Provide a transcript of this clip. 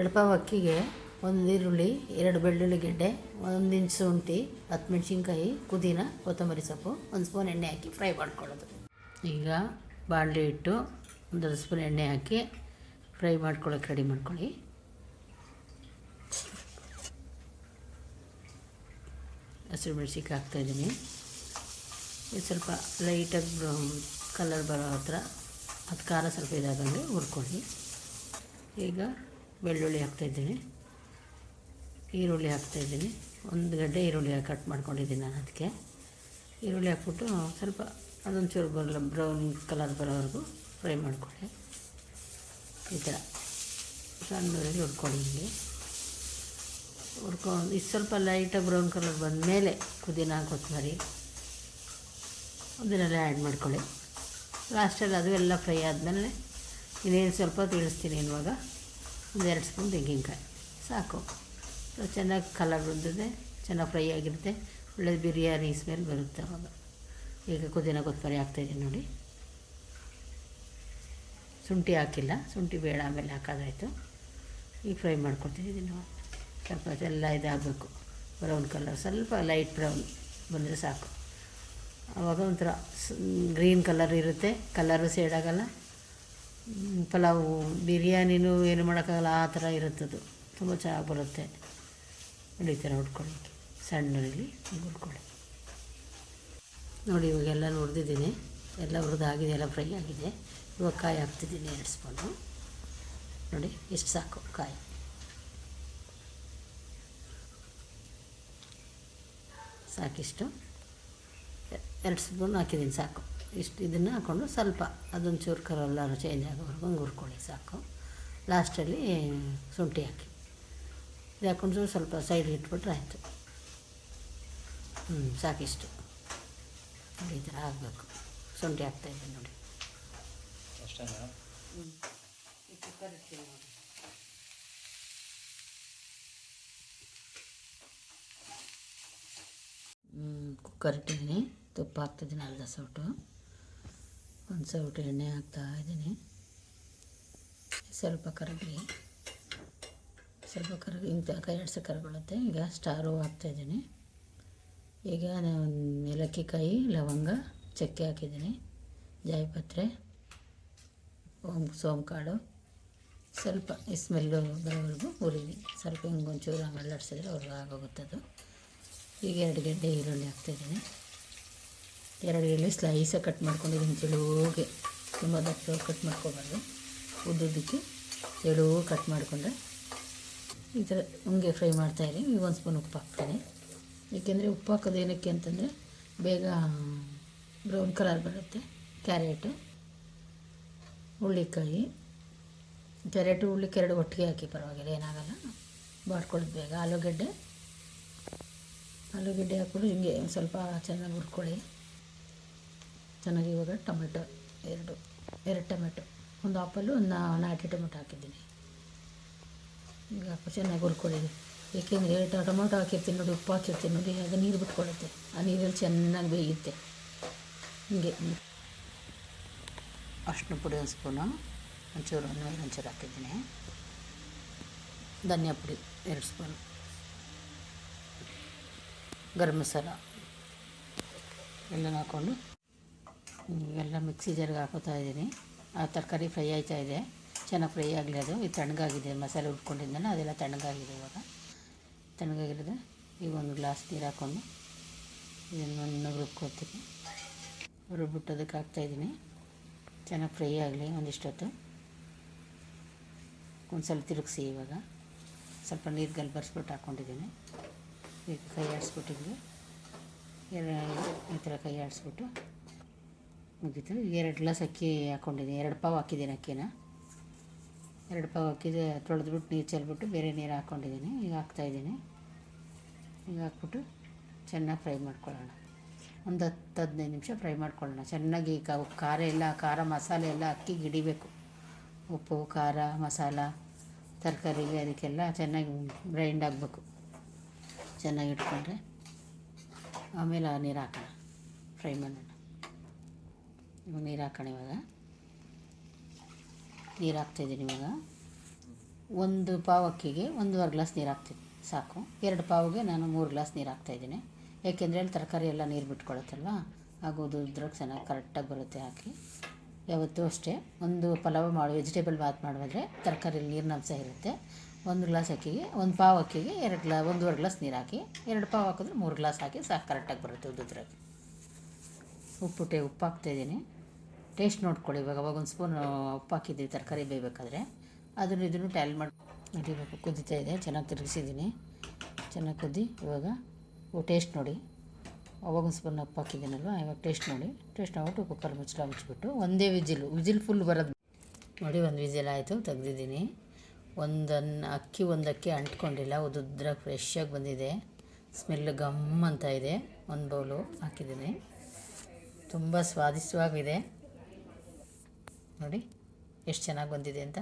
ಎರಡು ಅಕ್ಕಿಗೆ ಒಂದು ಈರುಳ್ಳಿ, ಎರಡು ಬೆಳ್ಳುಳ್ಳಿ ಗೆಡ್ಡೆ, ಒಂದು ಇಂಚು ಶುಂಠಿ, ಹತ್ತು ಮೆಣಸಿನ್ಕಾಯಿ, ಪುದೀನ, ಕೊತ್ತಂಬರಿ ಸೊಪ್ಪು, ಒಂದು ಸ್ಪೂನ್ ಎಣ್ಣೆ ಹಾಕಿ ಫ್ರೈ ಮಾಡ್ಕೊಳ್ಳೋದು. ಈಗ ಬಾಣಲೆ ಇಟ್ಟು ಒಂದು ಸ್ಪೂನ್ ಎಣ್ಣೆ ಹಾಕಿ ಫ್ರೈ ಮಾಡ್ಕೊಳ್ಳೋಕೆ ರೆಡಿ ಮಾಡ್ಕೊಳ್ಳಿ. ಹಸಿರು ಮೆಣಸಿನ್ಕಾಯಿ ಹಾಕ್ತಾಯಿದ್ದೀನಿ ಇದು ಸ್ವಲ್ಪ ಲೈಟಾಗಿ ಕಲರ್ ಬರೋ ಹತ್ರ, ಅದು ಖಾರ ಸ್ವಲ್ಪ ಇದಾಗಂಗೆ ಹುರ್ಕೊಳ್ಳಿ. ಈಗ ಬೆಳ್ಳುಳ್ಳಿ ಹಾಕ್ತಾಯಿದ್ದೀನಿ. ಈರುಳ್ಳಿ ಹಾಕ್ತಾಯಿದ್ದೀನಿ. ಒಂದು ಗಡ್ಡೆ ಈರುಳ್ಳಿ ಕಟ್ ಮಾಡ್ಕೊಂಡಿದ್ದೀನಿ ನಾನು ಅದಕ್ಕೆ. ಈರುಳ್ಳಿ ಹಾಕ್ಬಿಟ್ಟು ಸ್ವಲ್ಪ ಅದೊಂಚೂರು ಬರಲ್ಲ ಬ್ರೌನ್ ಕಲರ್ ಬರೋವರೆಗೂ ಫ್ರೈ ಮಾಡಿಕೊಳ್ಳಿ. ಈ ಥರ. ಸಣ್ಣದಾಗಿ ಹುರ್ಕೊಳ್ಳಿ ಹಿಂಗೆ. ಹುರ್ಕೊಂಡು ಇದು ಸ್ವಲ್ಪ ಲೈಟಾಗಿ ಬ್ರೌನ್ ಕಲರ್ ಬಂದಮೇಲೆ ಪುದೀನ ಕೊತ್ತಂಬರಿ ಅದನ್ನೆಲ್ಲ ಆ್ಯಡ್ ಮಾಡ್ಕೊಳ್ಳಿ. ಲಾಸ್ಟಲ್ಲಿ ಅದು ಎಲ್ಲ ಫ್ರೈ ಆದಮೇಲೆ ಇನ್ನೇನು ಸ್ವಲ್ಪ ತಿಳಿಸ್ತೀನಿ ಇವಾಗ ಒಂದೆರಡು ಸ್ಪೂನ್ ತೆಂಗಿನಕಾಯಿ. ಸಾಕು. ಚೆನ್ನಾಗಿ ಕಲರ್ ಬಂದಿದೆ ಚೆನ್ನಾಗಿ ಫ್ರೈ ಆಗಿರುತ್ತೆ. ಒಳ್ಳೆ ಬಿರಿಯಾನಿ ಸ್ಮೆಲ್ ಬರುತ್ತೆ ಅವಾಗ. ಈಗ ಕುದಿನ ಕೊತ್ತಂಬರಿ ಹಾಕ್ತಾಯಿದ್ದೀನಿ ನೋಡಿ. ಶುಂಠಿ ಹಾಕಿಲ್ಲ ಶುಂಠಿ ಬೇಡ ಆಮೇಲೆ ಹಾಕೋದಾಯಿತು. ಈಗ ಫ್ರೈ ಮಾಡ್ಕೊಡ್ತಿದ್ದೀನಿ ನಾವು ಸ್ವಲ್ಪ ಎಲ್ಲ ಇದಾಗಬೇಕು. ಬ್ರೌನ್ ಕಲರ್ ಸ್ವಲ್ಪ ಲೈಟ್ ಬ್ರೌನ್ ಬಂದರೆ ಸಾಕು. ಆವಾಗ ಒಂಥರ ಗ್ರೀನ್ ಕಲರ್ ಇರುತ್ತೆ. ಕಲರು ಸೇಡ್ ಆಗಲ್ಲ ಮ್, ಪಲಾವು ಬಿರಿಯಾನಿನೂ ಏನು ಮಾಡೋಕ್ಕಾಗಲ್ಲ, ಆ ಥರ ಇರುತ್ತದು. ತುಂಬ ಚೆನ್ನಾಗಿ ಬರುತ್ತೆ. ನೋಡಿ ಈ ಥರ ಹುಡ್ಕೊಳ್ಳಿ ಸಣ್ಣಲ್ಲಿ ಹುಡ್ಕೊಳ್ಳಿ ನೋಡಿ ಇವಾಗೆಲ್ಲ ಹುರಿದಿದ್ದೀನಿ. ಎಲ್ಲ ಹುರಿದಾಗಿದೆ, ಎಲ್ಲ ಫ್ರೈ ಆಗಿದೆ. ಇವಾಗ ಕಾಯಿ ಹಾಕ್ತಿದ್ದೀನಿ ಎರಡು ಸ್ಪೂನು. ನೋಡಿ, ಎಷ್ಟು ಸಾಕು ಕಾಯಿ. ಸಾಕಿಷ್ಟು. ಎರಡು ಸ್ಪೂನ್ ಹಾಕಿದ್ದೀನಿ, ಸಾಕು. ಇಷ್ಟು ಇದನ್ನು ಹಾಕ್ಕೊಂಡು ಸ್ವಲ್ಪ ಅದೊಂದು ಚೂರು ಕರೆಲ್ಲ ಚೇಂಜ್ ಆಗೋವರೆಗೂ ಹಂಗೆ ಹುರ್ಕೊಳ್ಳಿ ಸಾಕು. ಲಾಸ್ಟಲ್ಲಿ ಶುಂಠಿ ಹಾಕಿ. ಇದು ಹಾಕ್ಕೊಂಡು ಸ್ವಲ್ಪ ಸೈಡ್ ಇಟ್ಬಿಟ್ರೆ ಆಯಿತು. ಹ್ಞೂ ಸಾಕಿಷ್ಟು. ಈ ಥರ ಆಗಬೇಕು. ಶುಂಠಿ ಹಾಕ್ತಾಯಿದ್ದೆ ನೋಡಿ. ಅಷ್ಟೇನಾ? ಹ್ಞೂ ಈ ಕುಕ್ಕರ್ ಇಡ್ತೀನಿ ನೋಡಿ. ಕುಕ್ಕರ್ ಇಟ್ಟಿದ್ದೀನಿ. ತುಪ್ಪ ಹಾಕ್ತಿದ್ದೀನಿ ಅರ್ಧ ಸೌಟು. ಒಂದು ಸೌಟು ಎಣ್ಣೆ ಹಾಕ್ತಾ ಇದ್ದೀನಿ. ಸ್ವಲ್ಪ ಕರಗಲಿ ಸ್ವಲ್ಪ ಕರಗಿ ಇಂಥ ಕೈ ಆಡಿಸಿ ಕರಗೊಳ್ಳುತ್ತೆ ಈಗ ಸ್ಟಾರು ಹಾಕ್ತಾಯಿದ್ದೀನಿ ಈಗ ನಾನು ಏಲಕ್ಕಿ ಕಾಯಿ ಲವಂಗ, ಚಕ್ಕೆ ಹಾಕಿದ್ದೀನಿ. ಜಾಯಿಪತ್ರೆ ಓಂ ಸೋಂಕಾಳು ಸ್ವಲ್ಪ ಈ ಸ್ಮೆಲ್ಲು ಬರೋವರೆಗೂ ಹುರಿಲಿ. ಸ್ವಲ್ಪ ಹಿಂಗೆ ಒಂಚೂರು ಹಂಗೆ ಅಲ್ಲಾಡ್ಸಿದ್ರೆ ಅವ್ರಿಗೆ ಆಗೋಗುತ್ತೆ ಅದು. ಈಗ ಎರಡು ಗಡ್ಡೆ ಈರುಳ್ಳಿ ಹಾಕ್ತಾಯಿದ್ದೀನಿ ಎರಡು ಈರುಳ್ಳಿ ಸ್ಲೈಸಾಗಿ ಕಟ್ ಮಾಡ್ಕೊಂಡಿದ್ದೀನಿ ತೆಳುಗೆ ತುಂಬ ದಪ್ಪ ಕಟ್ ಮಾಡ್ಕೊಬಾರ್ದು. ಉದ್ದುದ್ದಕ್ಕೆ ತೆಳು ಕಟ್ ಮಾಡಿಕೊಂಡ್ರೆ ಈ ಥರ ಹಂಗೆ ಫ್ರೈ ಮಾಡ್ತಾಯಿರಿ ಈಗ ಒಂದು ಸ್ಪೂನ್ ಉಪ್ಪು ಹಾಕ್ತೀನಿ. ಏಕೆಂದರೆ ಉಪ್ಪು ಹಾಕೋದು ಏನಕ್ಕೆ ಅಂತಂದರೆ ಬೇಗ ಬ್ರೌನ್ ಕಲರ್ ಬರುತ್ತೆ ಕ್ಯಾರೆಟು ಹುಳ್ಳಿಕಾಯಿ. ಕ್ಯಾರೆಟು ಹುಳ್ಳಿಕಾಯಿ ಎರಡು ಒಟ್ಟಿಗೆ ಹಾಕಿ ಪರವಾಗಿಲ್ಲ, ಏನಾಗಲ್ಲ. ಬಾಡ್ಕೊಳ್ಳೋದು ಬೇಗ. ಆಲೂಗಡ್ಡೆ ಆಲೂಗಡ್ಡೆ ಹಾಕ್ಬಿಟ್ಟು ಹಿಂಗೆ ಸ್ವಲ್ಪ ಚೆನ್ನಾಗಿ ಹುರ್ಕೊಳ್ಳಿ. ಚೆನ್ನಾಗಿ ಇವಾಗ ಟೊಮೆಟೊ ಎರಡು ಎರಡು ಟೊಮೆಟೊ. ಒಂದು ಆಪಲ್ಲು, ಒಂದು ನಾಟಿ ಟೊಮೆಟೊ ಹಾಕಿದ್ದೀನಿ. ಈಗ ಚೆನ್ನಾಗಿ ಹುರ್ಕೊಳ್ಳಿ. ಏಕೆಂದರೆ ಟೊಮೆಟೊ ಹಾಕಿರ್ತೀನಿ ನೋಡಿ, ಉಪ್ಪು ಹಾಕಿರ್ತೀನಿ ನೋಡಿ ಅದು ನೀರು ಬಿಟ್ಕೊಳ್ಳುತ್ತೆ. ಆ ನೀರಲ್ಲಿ ಚೆನ್ನಾಗಿ ಬೇಯುತ್ತೆ. ಹಿಂಗೆ. ಅರ್ಶಿನ ಪುಡಿ ಒಂದು ಸ್ಪೂನು, ಒಂಚೂರು ಒಂದು ಒಂಚೂರು ಹಾಕಿದ್ದೀನಿ. ಧನಿಯಾ ಪುಡಿ ಎರಡು ಸ್ಪೂನು. ಗರಂ ಮಸಾಲ. ಎಲ್ಲ ಹಾಕ್ಕೊಂಡು ಎಲ್ಲ ಮಿಕ್ಸಿ ಜರ್ಗೆ ಹಾಕೋತಾ ಇದ್ದೀನಿ. ಆ ತರಕಾರಿ ಫ್ರೈ ಆಯ್ತಾ ಇದೆ. ಚೆನ್ನಾಗಿ ಫ್ರೈ ಆಗಲಿ ಅದು. ಇದು ತಣ್ಣಗಾಗಿದೆ. ಮಸಾಲೆ ಉಟ್ಕೊಂಡಿದ್ದಾನೆ ಅದೆಲ್ಲ ತಣ್ಣಗಾಗಿದೆ ಇವಾಗ. ತಣ್ಣಗಾಗಿರೋದು ಈಗ ಒಂದು ಗ್ಲಾಸ್ ನೀರು ಹಾಕ್ಕೊಂಡು ಇದನ್ನು ರುಬ್ಕೊತೀನಿ ರುಬ್ಬಿಟ್ಟು ಅದಕ್ಕೆ ಹಾಕ್ತಾಯಿದ್ದೀನಿ ಚೆನ್ನಾಗಿ ಫ್ರೈ ಆಗಲಿ ಒಂದಿಷ್ಟೊತ್ತು. ಒಂದು ಸ್ವಲ್ಪ ತಿರುಗಿಸಿ ಇವಾಗ. ಸ್ವಲ್ಪ ನೀರು ಗಲ್ ಬರ್ಸ್ಬಿಟ್ಟು ಹಾಕ್ಕೊಂಡಿದ್ದೀನಿ ಈಗ ಕೈ ಆಡಿಸ್ಬಿಟ್ಟಿದ್ವಿ. ಈ ಥರ ಕೈ ಆಡಿಸ್ಬಿಟ್ಟು ಮುಗೀತು. ಎರಡು ಗ್ಲಾಸ್ ಅಕ್ಕಿ ಹಾಕ್ಕೊಂಡಿದ್ದೀನಿ ಎರಡು ಪಾವು ಹಾಕಿದ್ದೀನಿ ಅಕ್ಕಿನ. ಎರಡು ಪಾವು ಹಾಕಿದ ತೊಳೆದ್ಬಿಟ್ಟು ನೀರು ಚೆಲ್ಬಿಟ್ಟು ಬೇರೆ ನೀರು ಹಾಕ್ಕೊಂಡಿದ್ದೀನಿ ಈಗ ಹಾಕ್ತಾಯಿದ್ದೀನಿ ಈಗ ಹಾಕ್ಬಿಟ್ಟು ಚೆನ್ನಾಗಿ ಫ್ರೈ ಮಾಡ್ಕೊಳ್ಳೋಣ. ಒಂದು ಹತ್ತು ಹದಿನೈದು ನಿಮಿಷ ಫ್ರೈ ಮಾಡ್ಕೊಳ್ಳೋಣ. ಚೆನ್ನಾಗಿ ಈಗ ಖಾರ ಎಲ್ಲ, ಖಾರ ಮಸಾಲೆ ಎಲ್ಲ ಅಕ್ಕಿಗೆ ಹಿಡಿಬೇಕು. ಉಪ್ಪು, ಖಾರ, ಮಸಾಲ ತರಕಾರಿಗೆ ಅದಕ್ಕೆಲ್ಲ ಚೆನ್ನಾಗಿ ಗ್ರೈಂಡ್ ಆಗಬೇಕು. ಚೆನ್ನಾಗಿ ಇಟ್ಕೊಂಡ್ರೆ ಆಮೇಲೆ ಆ ನೀರು ಹಾಕೋಣ. ಫ್ರೈ ಮಾಡೋಣ. ನೀರು ಹಾಕೋಣ ಇವಾಗ. ನೀರು ಹಾಕ್ತಾಯಿದ್ದೀನಿ ಇವಾಗ. ಒಂದು ಪಾವ್ ಅಕ್ಕಿಗೆ ಒಂದೂವರೆ ಗ್ಲಾಸ್ ನೀರು ಹಾಕ್ತೀನಿ ಸಾಕು. ಎರಡು ಪಾವಿಗೆ ನಾನು ಮೂರು ಗ್ಲಾಸ್ ನೀರು ಹಾಕ್ತಾಯಿದ್ದೀನಿ ಏಕೆಂದರೆ ಅಲ್ಲಿ ತರಕಾರಿ ಎಲ್ಲ ನೀರು ಬಿಟ್ಕೊಳತ್ತಲ್ವ? ಆಗೋದು ಇದ್ರಾಗ ಚೆನ್ನಾಗಿ ಕರೆಕ್ಟಾಗಿ ಬರುತ್ತೆ ಹಾಕಿ. ಯಾವತ್ತೂ ಅಷ್ಟೇ, ಒಂದು ಪಲಾವ್ ಮಾಡಿ ವೆಜಿಟೇಬಲ್ ಬಾತ್ ಮಾಡಿದ್ರೆ ತರಕಾರಿಲಿ ನೀರಿನ ಅಂಶ ಇರುತ್ತೆ. ಒಂದು ಗ್ಲಾಸ್ ಅಕ್ಕಿಗೆ, ಒಂದು ಪಾವು ಅಕ್ಕಿಗೆ ಎರಡು ಗ್ಲಾ, ಒಂದೂವರೆ ಗ್ಲಾಸ್ ನೀರು ಹಾಕಿ, ಎರಡು ಪಾವು ಹಾಕಿದ್ರೆ ಮೂರು ಗ್ಲಾಸ್ ಹಾಕಿ ಸಾಕು ಕರೆಕ್ಟಾಗಿ ಬರುತ್ತೆ ಉದ್ದುದ್ರಾಗಿ. ಉಪ್ಪುಟ್ಟೆ ಉಪ್ಪು ಹಾಕ್ತಾಯಿದ್ದೀನಿ ಟೇಸ್ಟ್ ನೋಡ್ಕೊಳ್ಳಿ. ಇವಾಗ ಅವಾಗ ಒಂದು ಸ್ಪೂನ್ ಉಪ್ಪು ಹಾಕಿದ್ದೀವಿ ತರಕಾರಿ ಬೇಯಬೇಕಾದ್ರೆ ಅದನ್ನು ಇದನ್ನು ಟ್ಯಾಲ್ ಮಾಡಿ ನಡಿಬೇಕು ಕುದೀತಾ ಇದೆ. ಚೆನ್ನಾಗಿ ತಿರುಗಿಸಿದ್ದೀನಿ. ಚೆನ್ನಾಗಿ ಕುದ್ದಿ ಇವಾಗ ಟೇಸ್ಟ್ ನೋಡಿ. ಅವಾಗ ಒಂದು ಸ್ಪೂನ್ ಉಪ್ಪು ಹಾಕಿದ್ದೀನಲ್ವ? ಇವಾಗ ಟೇಸ್ಟ್ ನೋಡಿ. ಟೇಸ್ಟ್ ನೋಡ್ಬಿಟ್ಟು ಕುಕ್ಕರ್ ಮುಚ್ಚಳ ಮುಚ್ಚಿಬಿಟ್ಟು ಒಂದೇ ವಿಜಿಲು. ವಿಜಿಲ್ ಫುಲ್ ಬರೋದು. ನೋಡಿ, ಒಂದು ವಿಜಿಲ್ ಆಯಿತು. ತೆಗ್ದಿದ್ದೀನಿ. ಒಂದನ್ನು ಅಕ್ಕಿ ಒಂದು ಅಕ್ಕಿ ಅಂಟ್ಕೊಂಡಿಲ್ಲ ಉದ್ರ ಫ್ರೆಶ್ಶಾಗಿ ಬಂದಿದೆ. ಸ್ಮೆಲ್ ಗಮ್ ಅಂತ ಇದೆ. ಒಂದು ಬೌಲು ಹಾಕಿದ್ದೀನಿ. ತುಂಬ ಸ್ವಾದಿಷ್ಟವಾಗಿದೆ. ನೋಡಿ ಎಷ್ಟು ಚೆನ್ನಾಗಿ ಬಂದಿದೆ ಅಂತ.